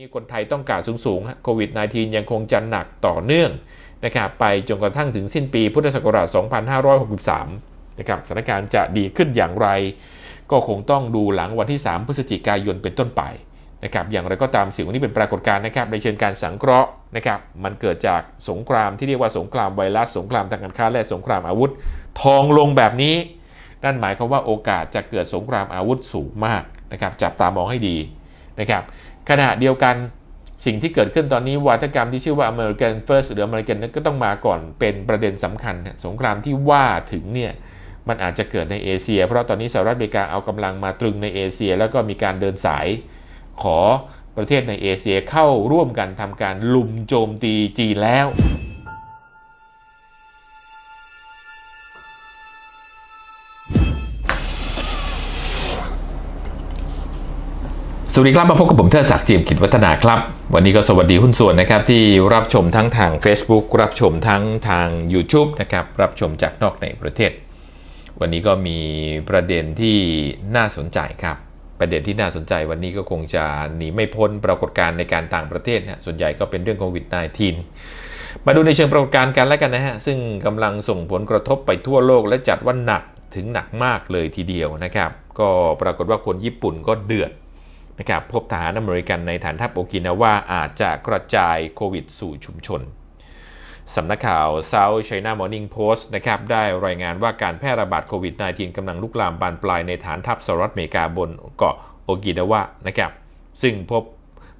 นี้คนไทยต้องการสูงๆโควิด -19 ยังคงจะหนักต่อเนื่องนะครับไปจนกระทั่งถึงสิ้นปีพุทธศักราช 2563 นะครับสถานการณ์จะดีขึ้นอย่างไร ก็คงต้องดูหลังวันที่ 3 พฤศจิกายนเป็นต้นไปนะครับอย่างไรก็ตามสิ่งนี้เป็นปรากฏการณ์นะครับในเชิงการสังเคราะห์นะครับมันเกิดจากสงครามที่เรียกว่าสงครามไวรัส สงครามทางการค้าและสงครามอาวุธ ทองลงแบบนี้นั่นหมายความว่าโอกาสจะเกิดสงครามอาวุธสูงมากนะครับจับตามองให้ดีนะครับ ขณะเดียวกันสิ่งที่เกิดขึ้นตอนนี้วัฒกรรมที่ชื่อว่า American First หรือ American นั้นก็ต้องมาก่อนเป็นประเด็นสำคัญ สงครามที่ว่าถึงเนี่ยมันอาจจะเกิดในเอเชีย เพราะตอนนี้สหรัฐอเมริกาเอากำลังมาตรึงในเอเชีย แล้วก็มีการเดินสายขอประเทศในเอเชียเข้าร่วมกันทำการลุมโจมตีจีนแล้ว สวัสดีครับมาพบกับผมเทอศักดิ์จิมกิจวัฒนาครับ วันนี้ก็สวัสดีหุ้นส่วนนะครับที่รับชมทั้งทาง Facebook รับชมทั้งทาง YouTube นะครับรับชมจากนอกในประเทศ วันนี้ก็มีประเด็นที่น่าสนใจครับ ประเด็นที่น่าสนใจวันนี้ก็คงจะหนีไม่พ้นปรากฏการณ์ในการต่างประเทศนะส่วนใหญ่ก็เป็นเรื่องโควิด -19 มาดูในเชิงปรากฏการณ์กันแล้วกันนะฮะซึ่งกำลังส่งผลกระทบไปทั่วโลกและจัดว่าหนักถึงหนักมากเลยทีเดียวนะครับ ก็ปรากฏว่าคนญี่ปุ่นก็เดือด นะครับพบทหารอเมริกันในฐานทัพโอกินาวาอาจจะกระจายโควิดสู่ชุมชนสำนักข่าว South China Morning Post นะครับได้รายงานว่าการแพร่ระบาดโควิด -19 กำลังลุกลามบานปลายในฐานทัพสหรัฐอเมริกาบนเกาะโอกินาวะนะครับซึ่งพบ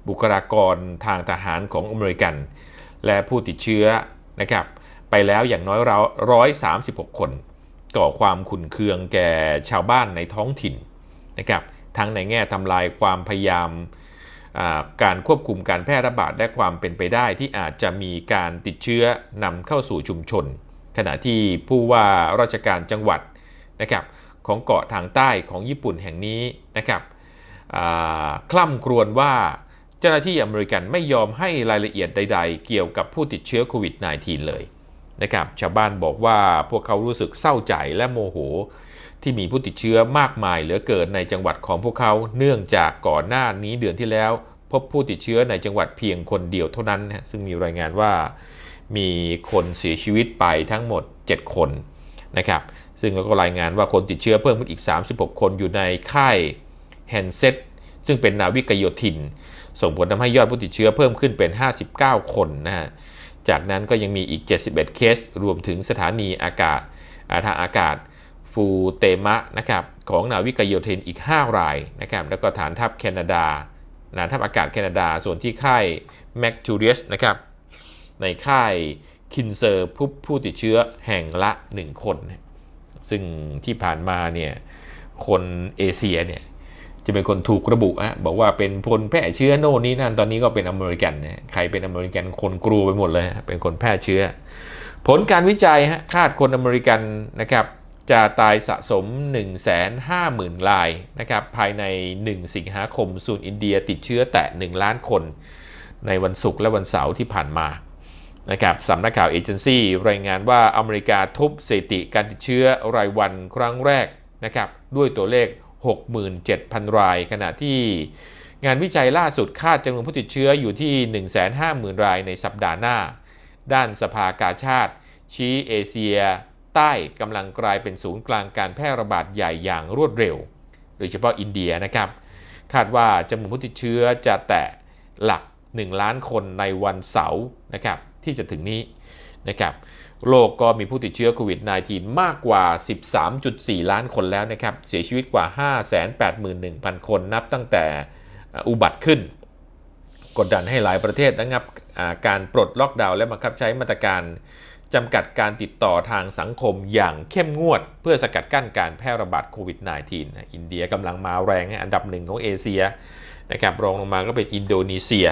บุคลากรทางทหารของอเมริกัน และผู้ติดเชื้อนะครับไปแล้วอย่างน้อยร้อยสามสิบหกคน ก่อความขุ่นเคืองแก่ชาวบ้านในท้องถิ่นนะครับ ทั้งในแง่ทำลายความพยายามการควบคุมการแพร่ระบาดและความเป็นไปได้ที่อาจจะมีการติดเชื้อนำเข้าสู่ชุมชน ขณะที่ผู้ว่าราชการจังหวัดนะครับของเกาะทางใต้ของญี่ปุ่นแห่งนี้นะครับคล่ำครวญว่าเจ้าหน้าที่อเมริกันไม่ยอมให้รายละเอียดใด ๆ เกี่ยวกับผู้ติดเชื้อโควิด -19 เลยนะครับชาวบ้านบอกว่าพวกเขารู้สึกเศร้าใจและโมโห ที่มีผู้ติดเชื้อมากมายเหลือเกินในจังหวัดของพวกเขา เนื่องจากก่อนหน้านี้เดือนที่แล้ว พบผู้ติดเชื้อในจังหวัดเพียงคนเดียวเท่านั้น ซึ่งมีรายงานว่ามีคนเสียชีวิตไปทั้งหมด 7 คนนะครับซึ่งเราก็รายงานว่าคนติดเชื้อเพิ่มขึ้นอีก 36 คนอยู่ในค่ายแฮนเซตซึ่งเป็นนาวิกโยธิน ส่งผลทำให้ยอดผู้ติดเชื้อเพิ่มขึ้นเป็น 59 คนนะฮะจากนั้นก็ยังมีอีก 71 เคส รวมถึงสถานีอากาศทางอากาศ ฟูเตมะนะครับของนาวิกโยธินอีก 5 รายนะครับแล้วก็ฐานทัพแคนาดาฐานทัพอากาศแคนาดาส่วนที่ค่ายแมคจูเรียสนะครับในค่ายคินเซอร์ผู้ผู้ติดเชื้อแห่งละ 1 คน ซึ่งที่ผ่านมาเนี่ยคนเอเชียเนี่ยจะเป็นคนถูกระบุอะบอกว่าเป็นคนแพร่เชื้อโน่นนี่นั่นตอนนี้ก็เป็นอเมริกันนะใครเป็นอเมริกันคนกลัวไปหมดเลย เป็นคนแพร่เชื้อ ผลการวิจัยฮะคาดคนอเมริกันนะครับ จะตายสะสม 150,000รายนะครับภายใน 1 สิงหาคมส่วนอินเดียติดเชื้อแตะ 1 ล้านคน ในวันศุกร์และวันเสาร์ที่ผ่านมานะครับสำนักข่าวเอเจนซี่รายงานว่าอเมริกาทุบสถิติการติดเชื้อรายวันครั้งแรกนะครับด้วยตัวเลข 67,000 ราย ขณะที่งานวิจัยล่าสุดคาดจำนวนผู้ติดเชื้ออยู่ที่ 150,000 รายในสัปดาห์หน้า ด้านสภากาชาติ ชี้เอเชีย ใต้กำลังกลายเป็นศูนย์กลางการแพร่ระบาดใหญ่อย่างรวดเร็ว โดยเฉพาะอินเดียนะครับ คาดว่าจำนวนผู้ติดเชื้อจะแตะหลัก 1 ล้านคนในวันเสาร์นะครับที่จะถึงนี้นะครับโลกก็มีผู้ติดเชื้อโควิด -19 มากกว่า 13.4 ล้านคนแล้วนะครับ เสียชีวิตกว่า 581,000 คนนับตั้งแต่อุบัติขึ้น กดดันให้หลายประเทศระงับการปลดล็อกดาวน์และบังคับใช้มาตรการ จำกัดการติดต่อทางสังคมอย่างเข้มงวด เพื่อสกัดกั้นการแพร่ระบาดโควิด -19 อินเดียกำลังมาแรงอันดับหนึ่งของเอเชียนะครับรองลงมาก็เป็นอินโดนีเซีย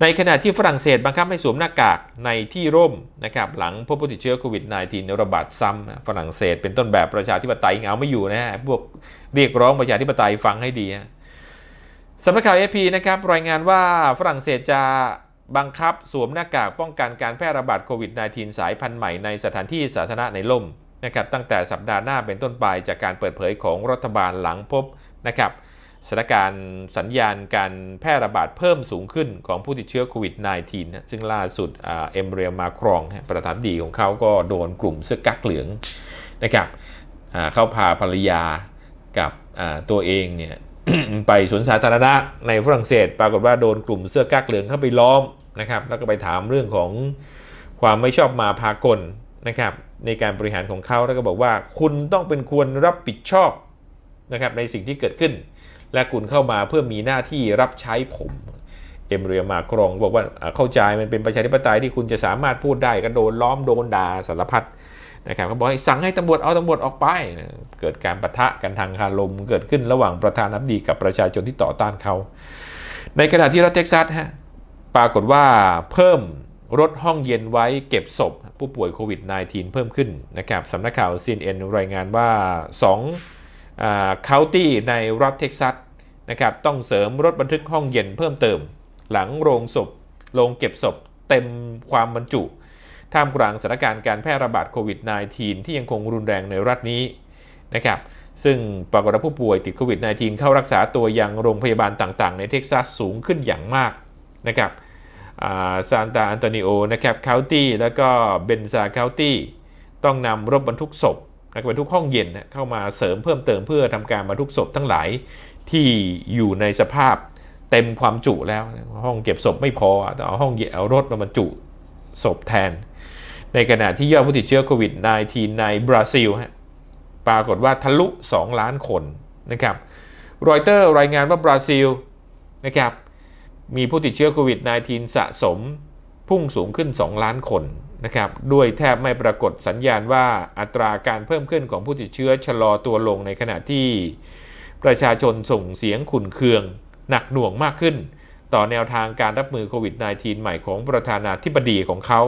ในขณะที่ฝรั่งเศสบังคับให้สวมหน้ากากในที่ร่มนะครับหลังพบผู้ติดเชื้อโควิด -19 ระบาดซ้ำฝรั่งเศสเป็นต้นแบบประชาธิปไตยเงาไม่อยู่นะฮะพวกเรียกร้องประชาธิปไตยฟังให้ดีสำนักข่าวเอพีนะครับรายงานว่าฝรั่งเศสจะ บังคับสวมหน้ากากป้องกันการแพร่ระบาดโควิด -19 สายพันธุ์ใหม่ในสถานที่สาธารณะในล่มนะครับตั้งแต่สัปดาห์หน้าเป็นต้นไปจากการเปิดเผยของรัฐบาลหลังพบนะครับสถานการณ์สัญญาณการแพร่ระบาดเพิ่มสูงขึ้นของผู้ติดเชื้อโควิด -19 ซึ่งล่าสุดเอ็มเรียมาครอง ประธานดีของเขาก็โดนกลุ่มเสื้อกั๊กเหลืองนะครับเข้าพาภรรยากับตัวเองเนี่ย ไปสวนสาธารณะในฝรั่งเศส ปรากฏว่าโดนกลุ่มเสื้อกั๊กเหลืองเข้าไปล้อมนะครับ แล้วก็ไปถามเรื่องของความไม่ชอบมาพากลนะครับ ในการบริหารของเขาแล้วก็บอกว่า คุณต้องเป็นควรรับผิดชอบนะครับในสิ่งที่เกิดขึ้น และคุณเข้ามาเพื่อมีหน้าที่รับใช้ผมเอมเรียมาครองบอกว่าอ่าเข้าใจมันเป็นประชาธิปไตยที่คุณจะสามารถพูดได้ก็โดนล้อมโดนด่าสารพัด นะครับเขาบอกให้สั่งให้ตำรวจเอาตำรวจออกไป เกิดการประทะกันทางคารมเกิดขึ้นระหว่างประธานาธิบดีกับประชาชนที่ต่อต้านเขา ในขณะที่รัฐเท็กซัสฮะปรากฏว่าเพิ่มรถห้องเย็นไว้เก็บศพผู้ป่วยโควิด -19 เพิ่มขึ้นนะครับสำนักข่าว CNN รายงานว่า2อ่า county ในรัฐเท็กซัสนะครับต้องเสริมรถบันทึกห้องเย็นเพิ่มเติม หลังโรงศพโรงเก็บศพเต็มความบรรจุ ท่ามกลางสถานการณ์การแพร่ระบาดโควิด -19 ที่ยังคงรุนแรงในรัฐนี้นะครับซึ่งปรากฏว่าผู้ป่วยติดโควิด -19 เข้ารักษาตัวยังโรงพยาบาลต่างๆ ในเท็กซัสสูงขึ้นอย่างมากนะครับซานตาอันโตนิโอนะครับคาวตี้แล้วก็เบนซาคาวตี้ต้องนำรถบรรทุกศพและบรรทุกห้องเย็นเข้ามาเสริมเพิ่มเติมเพื่อทำการบรรทุกศพทั้งหลายที่อยู่ในสภาพเต็มความจุแล้วห้องเก็บศพไม่พอต้องเอาห้องเย็นเอารถมาบรรจุศพแทน ในขณะที่ยอดผู้ติดเชื้อโควิด -19 ในบราซิลฮะปรากฏว่าทะลุ 2 ล้านคนนะครับรอยเตอร์รายงานว่าบราซิลนะครับมีผู้ติดเชื้อโควิด -19 สะสมพุ่งสูงขึ้น 2 ล้านคนนะครับด้วยแทบไม่ปรากฏสัญญาณว่าอัตราการเพิ่มขึ้นของผู้ติดเชื้อชะลอตัวลงในขณะที่ประชาชนส่งเสียงขุนเคือง หนักหน่วงมากขึ้น ต่อแนวทางการรับมือโควิด -19 ใหม่ของประธานาธิบดีของเขา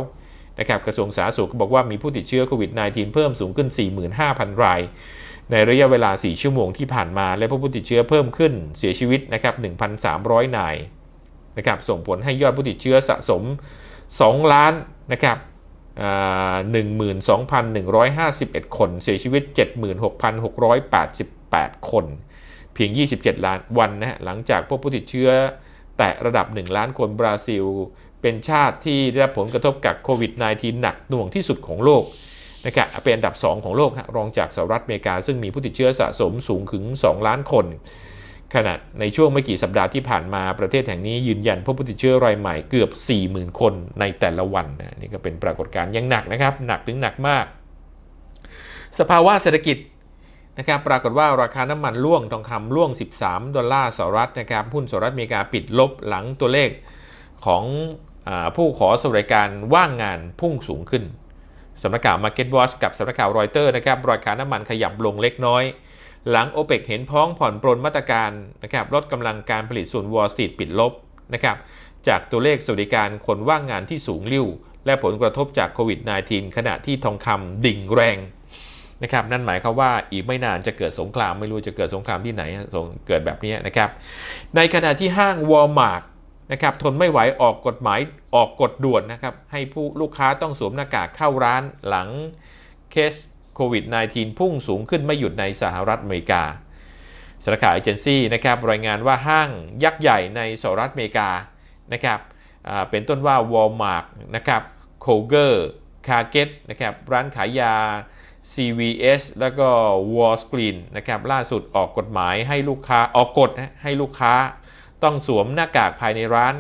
นะครับกระทรวงสาธารณสุขก็บอกว่ามีผู้ติดเชื้อโควิด -19 เพิ่มสูงขึ้น 45,000 ราย ในระยะเวลา 4 ชั่วโมงที่ผ่านมา และผู้ติดเชื้อเพิ่มขึ้นเสียชีวิตนะครับ 1,300 นายนะครับส่งผลให้ยอดผู้ติดเชื้อสะสม 2 ล้านนะครับ12,151 คน เสียชีวิต 76,688 คน เพียง 27 ล้านวันนะฮะหลังจากพบผู้ติดเชื้อแตะระดับ 1 ล้านคนบราซิล เป็นชาติที่ได้รับผลกระทบจากโควิด -19 หนักหน่วงที่สุดของโลกนะครับเป็นอันดับ 2 ของโลกรองจากสหรัฐอเมริกา ซึ่งมีผู้ติดเชื้อสะสมสูงถึง 2 ล้านคน ขณะในช่วงไม่กี่สัปดาห์ที่ผ่านมาประเทศแห่งนี้ยืนยันพบผู้ติดเชื้อรายใหม่เกือบ 40,000 คนในแต่ละวันนะนี่ก็เป็นปรากฏการณ์ยังหนักนะครับหนักถึงหนักมาก สภาวะเศรษฐกิจนะครับปรากฏว่าราคาน้ำมันร่วงทองคำร่วง 13 ดอลลาร์สหรัฐนะครับหุ้นสหรัฐอเมริกาปิดลบหลังตัวเลขของ ผู้ขอสวัสดิการว่างงานพุ่งสูงขึ้นสำนักข่าว Market Watch กับสำนักข่าวรอยเตอร์นะครับราคาน้ำมันขยับลงเล็กน้อย หลังโอเปกเห็นพ้องผ่อนปรนมาตรการนะครับลดกำลังการผลิตส่วน Wall Street ปิดลบนะครับจากตัวเลขสวัสดิการคนว่างงานที่สูงริ่วและผลกระทบจากโควิด -19 ขณะที่ทองคำดิ่งแรงนะครับนั่นหมายความว่าอีกไม่นานจะเกิดสงครามไม่รู้จะเกิดสงครามที่ไหนเกิดแบบนี้นะครับในขณะที่ห้างวอลมาร์ท นะครับทนไม่ไหวออกกฎหมายออกกฎด่วนนะครับให้ผู้ลูกค้าต้องสวมหน้ากากเข้าร้านหลังเคสโควิด -19 พุ่งสูงขึ้นไม่หยุดในสหรัฐอเมริกาสารข่าวเอเจนซี่นะครับรายงานว่าห้างยักษ์ใหญ่ในสหรัฐอเมริกานะครับเป็นต้นว่าวอลมาร์ทนะครับโคเกอร์คาเกตนะครับร้านขายยา CVS แล้วก็ Walgreens นะครับล่าสุดออกกฎหมายให้ลูกค้าออกกฎให้ลูกค้า ต้องสวมหน้ากากภายในร้าน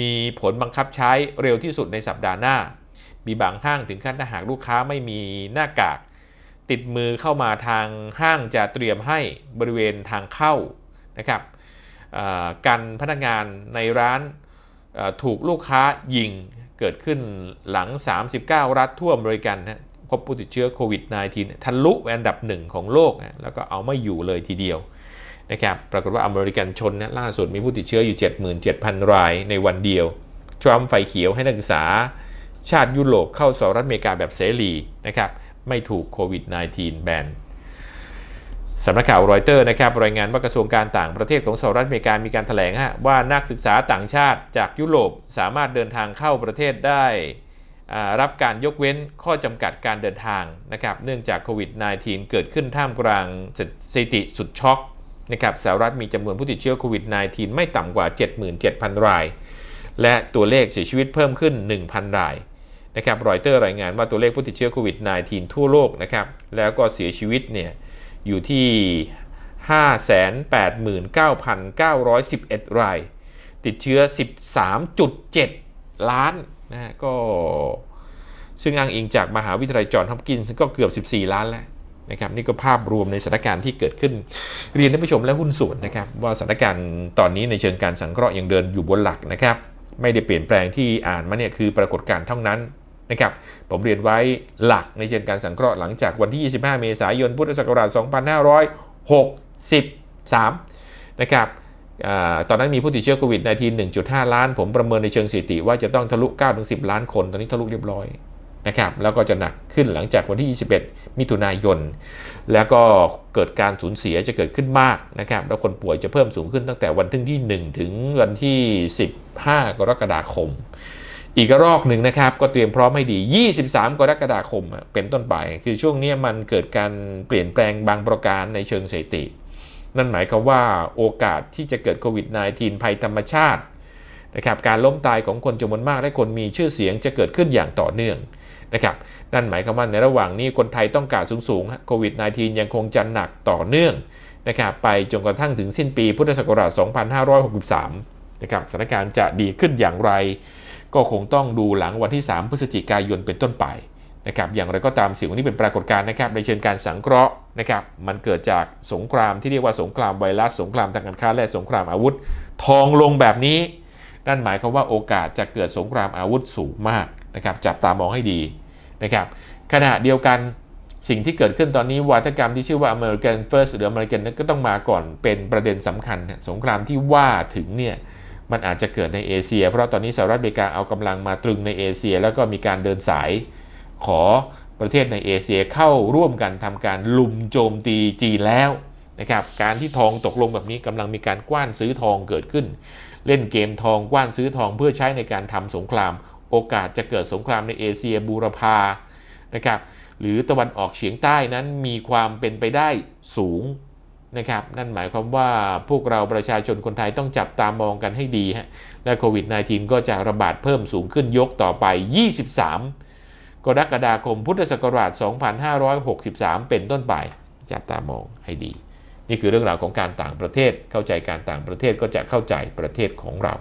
มีผลบังคับใช้เร็วที่สุดในสัปดาห์หน้า มีบางห้างถึงขั้นถ้าหากลูกค้าไม่มีหน้ากาก ติดมือเข้ามาทางห้างจะเตรียมให้บริเวณทางเข้านะครับอ่ากันพนักงานในร้านถูกลูกค้ายิงเกิดขึ้นหลัง 39 รัฐทั่วอเมริกันนะพบผู้ติดเชื้อโควิด -19 ทะลุอันดับหนึ่งของโลกนะแล้วก็เอาไม่อยู่เลยทีเดียว นะครับปรากฏว่าอเมริกันชนนะล่าสุดมีผู้ติดเชื้ออยู่ 77,000 รายในวันเดียว ทรัมป์ไฟเขียวให้นักศึกษา ชาติยุโรปเข้าสหรัฐอเมริกาแบบเสรีนะครับไม่ถูกโควิด -19 แบนสำนักข่าวรอยเตอร์นะครับรายงานว่ากระทรวงการต่างประเทศของสหรัฐอเมริกามีการแถลงฮะว่านักศึกษาต่างชาติจากยุโรปสามารถเดินทางเข้าประเทศได้รับการยกเว้นข้อจำกัดการเดินทางนะครับเนื่องจากโควิด -19 เกิดขึ้นท่ามกลางสถิติสุดช็อก นะครับสหรัฐมีจำนวนผู้ติดเชื้อโควิด -19 ไม่ต่ำกว่า 77,000 ราย และตัวเลขเสียชีวิตเพิ่มขึ้น 1,000 รายนะครับรอยเตอร์รายงานว่าตัวเลขผู้ติดเชื้อโควิด -19 ทั่วโลกนะครับแล้วก็เสียชีวิตเนี่ยอยู่ที่ 589,911 ราย ติดเชื้อ 13.7 ล้านนะฮะก็ซึ่งอ้างอิงจากมหาวิทยาลัยจอห์นฮอปกินส์ก็เกือบ 14 ล้านแล้ว นะครับนี่ก็ภาพรวมในสถานการณ์ที่เกิดขึ้น เรียนท่านผู้ชมและหุ้นส่วนนะครับว่าสถานการณ์ตอนนี้ในเชิงการสังเคราะห์ยังเดินอยู่บนหลักนะครับไม่ได้เปลี่ยนแปลงที่อ่านมาเนี่ยคือปรากฏการณ์เท่านั้นนะครับผมเรียนไว้หลักในเชิงการสังเคราะห์หลังจากวันที่ 25 เมษายนพุทธศักราช 2563 นะครับอตอนนั้นมีผู้ติดเชื้อโควิด -19 1.5 ล้าน ผมประเมินในเชิงสถิติว่าจะต้องทะลุ 9-10 ล้านคน ตอนนี้ทะลุเรียบร้อย นะครับแล้วก็จะหนักขึ้นหลังจากวันที่ 21 มิถุนายน แล้วก็เกิดการสูญเสียจะเกิดขึ้นมากนะครับแล้วคนป่วยจะเพิ่มสูงขึ้นตั้งแต่วันที่ 1 ถึงวันที่ 15 กรกฎาคม อีกรอกหนึ่งนะครับก็เตรียมพร้อมให้ดี 23 กรกฎาคมเป็นต้นไป คือช่วงนี้มันเกิดการเปลี่ยนแปลงบางประการในเชิงสถิตินั่นหมายความว่าโอกาสที่จะเกิดโควิด -19 ภัยธรรมชาตินะครับการล้มตายของคนจำนวนมากและคนมีชื่อเสียงจะเกิดขึ้นอย่างต่อเนื่อง นะครับนั่นหมายความว่าในระหว่างนี้คนไทยต้องการสูงๆโควิด -19 ยังคงจะหนักต่อเนื่องนะครับไปจนกระทั่งถึงสิ้นปีพุทธศักราช 2563 นะครับสถานการณ์จะดีขึ้นอย่างไร ก็คงต้องดูหลังวันที่ 3 พฤศจิกายนเป็นต้นไปนะครับอย่างไรก็ตามสิ่งนี้เป็นปรากฏการณ์นะครับในเชิงการสังเคราะห์นะครับมันเกิดจากสงครามที่เรียกว่าสงครามไวรัสสงครามทางการค้าและสงครามอาวุธ ทองลงแบบนี้ นั่นหมายความว่าโอกาสจะเกิดสงครามอาวุธสูงมาก นะครับจับตามองให้ดีนะครับขณะเดียวกันสิ่งที่เกิดขึ้นตอนนี้วาทกรรมที่ชื่อว่า American First หรือ American นั้นก็ต้องมาก่อนเป็นประเด็นสำคัญ สงครามที่ว่าถึงเนี่ยมันอาจจะเกิดในเอเชีย เพราะตอนนี้สหรัฐอเมริกาเอากำลังมาตรึงในเอเชีย แล้วก็มีการเดินสายขอประเทศในเอเชียเข้าร่วมกันทำการลุมโจมตีจีนแล้วนะครับการที่ทองตกลงแบบนี้กำลังมีการกว้านซื้อทองเกิดขึ้น เล่นเกมทองกว้านซื้อทองเพื่อใช้ในการทำสงคราม โอกาสจะเกิดสงครามในเอเชียบูรพานะครับหรือตะวันออกเฉียงใต้นั้นมีความเป็นไปได้สูงนะครับนั่นหมายความว่าพวกเราประชาชนคนไทยต้องจับตามองกันให้ดีฮะและโควิด -19 ก็จะระบาดเพิ่มสูงขึ้นยกต่อไป 23 กรกฎาคมพุทธศักราช 2563 เป็นต้นไป จับตามองให้ดี นี่คือเรื่องราวของการต่างประเทศเข้าใจการต่างประเทศก็จะเข้าใจประเทศของเรา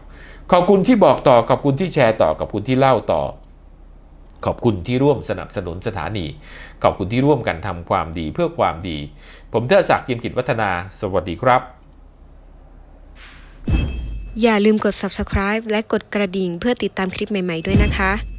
ขอบคุณที่บอกต่อขอบคุณที่แชร์ต่อขอบคุณที่เล่าต่อ ขอบคุณที่ร่วมสนับสนุนสถานี ขอบคุณที่ร่วมกันทำความดีเพื่อความดี ผมเทอศักดิ์เจียมกิจวัฒนา สวัสดีครับ อย่าลืมกด subscribe และกดกระดิ่งเพื่อติดตามคลิปใหม่ ๆ ด้วยนะคะ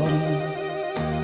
ร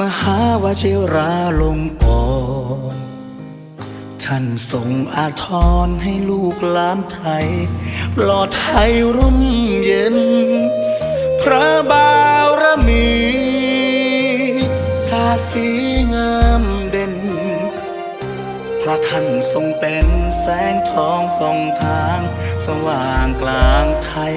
มหาวชิราลงกรท่านทรงอาทรให้ลูกหลานไทย ปลอดภัยร่มเย็น พระบารมีสาสีงามเด่น พระท่านทรงเป็นแสงทองส่องทาง สว่างกลางไทย